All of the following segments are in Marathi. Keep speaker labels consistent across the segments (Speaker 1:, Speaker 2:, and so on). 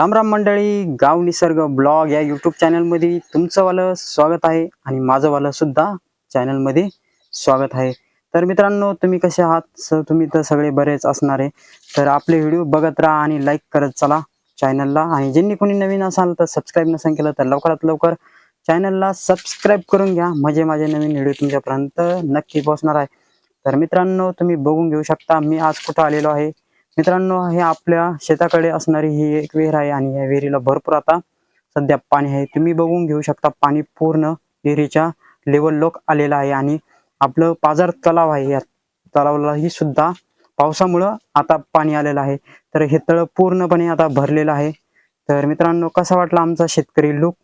Speaker 1: राम राम मंडळी गाव निसर्ग ब्लॉग या यूट्यूब चॅनलमध्ये तुमचं वालं स्वागत आहे आणि माझं वालं सुद्धा चॅनलमध्ये स्वागत आहे. तर मित्रांनो तुम्ही कसे आहात? स तुम्ही तर सगळे बरेच असणार आहे. तर आपले व्हिडिओ बघत राहा आणि लाईक करत चला चॅनलला आणि ज्यांनी कोणी नवीन असाल तर सबस्क्राईब नसेल केलं तर लवकरात लवकर चॅनलला सबस्क्राईब करून घ्या. म्हणजे माझे नवीन व्हिडिओ तुमच्यापर्यंत नक्की पोहोचणार आहे. तर मित्रांनो तुम्ही बघून घेऊ शकता. मी आज कुठं आलेलो आहे? मित्रांनो हे आपल्या शेताकडे असणारी ही एक विहीर आहे आणि या विहिरीला भरपूर आता सध्या पाणी आहे. तुम्ही बघून घेऊ शकता पाणी पूर्ण विहिरीच्या लेवल लोक आलेलं आहे आणि आपलं पाजार तलाव आहे. या तलावालाही सुद्धा पावसामुळं आता पाणी आलेलं आहे. तर हे तळ पूर्णपणे आता भरलेलं आहे. तर मित्रांनो कसा वाटला आमचा शेतकरी लुक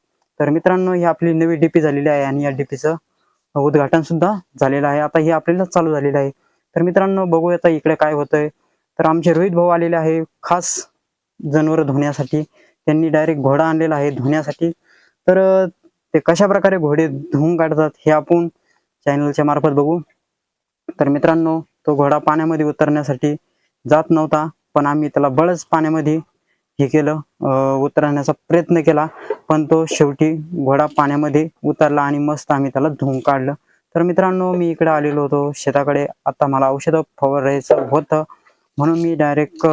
Speaker 1: तर मित्रांनो ही आपली नवी डीपी झालेली आहे आणि या डीपीचं उद्घाटन सुद्धा झालेलं आहे. आता हे आपल्याला चालू झालेलं आहे. तर मित्रांनो बघूया आता इकडे काय होतंय. तर आमचे रोहित भाऊ आलेले आहे खास जनावर धुण्यासाठी. त्यांनी डायरेक्ट घोडा आणलेला आहे धुण्यासाठी. तर ते कशा प्रकारे घोडे धुवून काढतात हे आपण चॅनलच्या मार्फत बघू. तर मित्रांनो तो घोडा पाण्यामध्ये उतरण्यासाठी जात नव्हता पण आम्ही त्याला बळच पाण्यामध्ये हे केलं उतरण्याचा प्रयत्न केला. पण तो शेवटी घोडा पाण्यामध्ये उतरला आणि मस्त आम्ही त्याला धुवून काढलं. तर मित्रांनो मी इकडे आलेलो होतो शेताकडे. आता मला औषधं फवारायचं होतं. म्हणून मी डायरेक्ट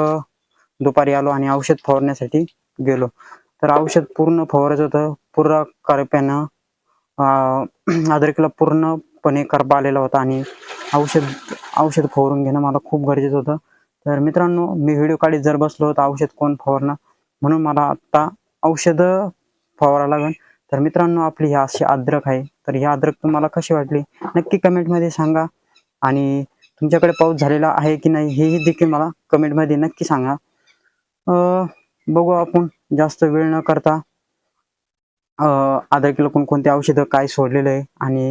Speaker 1: दुपारी आलो आणि औषध फवारण्यासाठी गेलो. तर औषध पूर्ण फवारायचं होतं. पूर्ण करप्यानं अं, अद्रकीला पूर्णपणे करपा आलेला होता आणि औषध औषध फवारून घेणं मला खूप गरजेचं होतं. तर मित्रांनो मी व्हिडिओ काढीत जर बसलो तर औषध कोण फवारणार? म्हणून मला आत्ता औषधं फवारा लागेल. तर मित्रांनो आपली ही अशी अद्रक आहे. तर ही अद्रक तुम्हाला कशी वाटली? नक्की कमेंटमध्ये सांगा. आणि तुमच्याकडे पाऊस झालेला आहे की नाही हेही देखील मला कमेंटमध्ये नक्की सांगा. बघू आपण जास्त वेळ न करता अं, किलो कोणकोणते औषधं काय सोडलेलं आहे आणि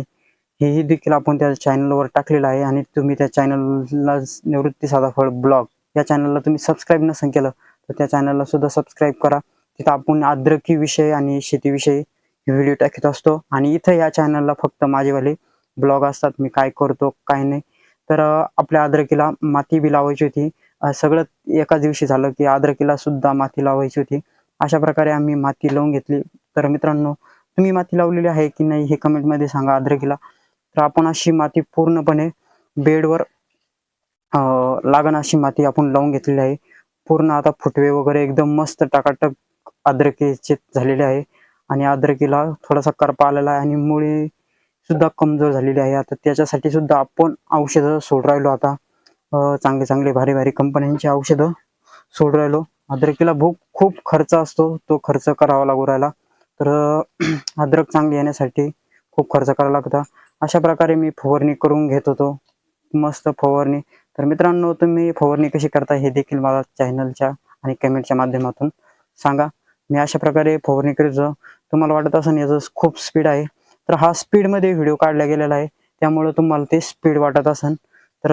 Speaker 1: हेही देखील आपण त्या चॅनलवर टाकलेलं आहे आणि तुम्ही त्या चॅनलला निवृत्ती साधा फळ ब्लॉग या चॅनलला तुम्ही सबस्क्राईब नसेल केलं तर त्या चॅनलला सुद्धा सबस्क्राईब करा. तिथं आपण आद्रकी विषय आणि शेतीविषयी व्हिडिओ टाकत असतो आणि इथं या चॅनलला फक्त माझेवाले ब्लॉग असतात मी काय करतो काय नाही तर आपल्या अद्रकीला माती बी लावायची होती. सगळं एका दिवशी झालं की अद्रकीला सुद्धा माती लावायची होती. अशा प्रकारे आम्ही माती लावून घेतली. तर मित्रांनो तुम्ही माती लावलेली आहे की नाही हे कमेंटमध्ये सांगा अद्रकीला तर आपण अशी माती पूर्णपणे बेडवर लागण अशी माती आपण लावून घेतलेली आहे. पूर्ण आता फुटवे वगैरे एकदम मस्त टाकाटक अद्रकीचे झालेले आहे. आणि अद्रकीला थोडासा करपा आलेला आहे आणि मुळी सुद्धा कमजोर झालेली आहे. आता त्याच्यासाठी सुद्धा आपण औषधं सोड राहिलो आता. चांगले चांगले भारी भारी कंपन्यांची औषधं सोड राहिलो. अद्रकीला भूक खूप खर्च असतो. तो खर्च करावा लागू राहिला. तर अद्रक चांगली येण्यासाठी खूप खर्च करावा लागता. अशा प्रकारे मी फवारणी करून घेत होतो. मस्त फवारणी. तर मित्रांनो तुम्ही फवारणी कशी करता हे देखील मला चॅनलच्या आणि कमेंटच्या माध्यमातून सांगा. मी अशा प्रकारे फवारणी करीत तुम्हाला वाटत असेल याचं खूप स्पीड आहे. तर हा स्पीडमध्ये व्हिडिओ काढला गेलेला आहे. त्यामुळे तुम्हाला ते स्पीड वाटत असेल तर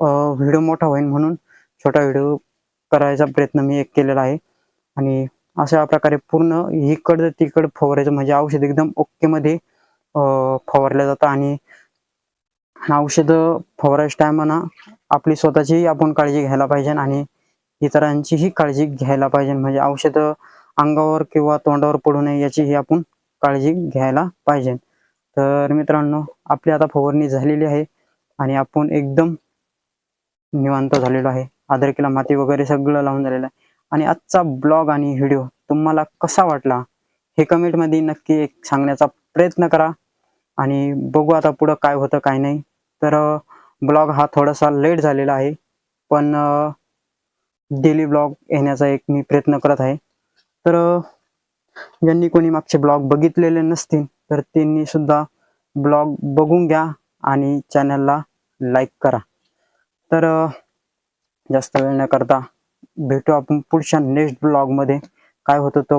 Speaker 1: व्हिडिओ मोठा होईल म्हणून छोटा व्हिडिओ करायचा प्रयत्न मी एक केलेला आहे. आणि अशा प्रकारे पूर्ण इकडं तिकडं फवारायचं म्हणजे औषध एकदम ओकेमध्ये फवारलं जातं. आणि औषधं फवारायच्या टायमाना आपली स्वतःचीही आपण काळजी घ्यायला पाहिजे आणि इतरांचीही काळजी घ्यायला पाहिजे. म्हणजे औषधं अंगावर किंवा तोंडावर पडू नये याचीही आपण काळजी घ्यायला पाहिजे. तर मित्रांनो आपली आता फवारणी झालेली आहे आणि आपण एकदम निवांत झालेलो आहे. आदरकीला माती वगैरे सगळं लावून झालेलं आहे. आणि आजचा ब्लॉग आणि व्हिडिओ तुम्हाला कसा वाटला हे कमेंटमध्ये नक्की एक सांगण्याचा प्रयत्न करा. आणि बघू आता पुढं काय होतं काय नाही. तर ब्लॉग हा थोडासा लेट झालेला आहे. पण डेली ब्लॉग येण्याचा एक मी प्रयत्न करत आहे. तर ज्यांनी कोणी मागचे ब्लॉग बघितलेले नसतील तर त्यांनी सुद्धा ब्लॉग बघून घ्या आणि चॅनलला लाईक करा. तर जास्त वेळ न करता भेटू आपण पुढच्या नेक्स्ट ब्लॉगमध्ये. काय होतं तो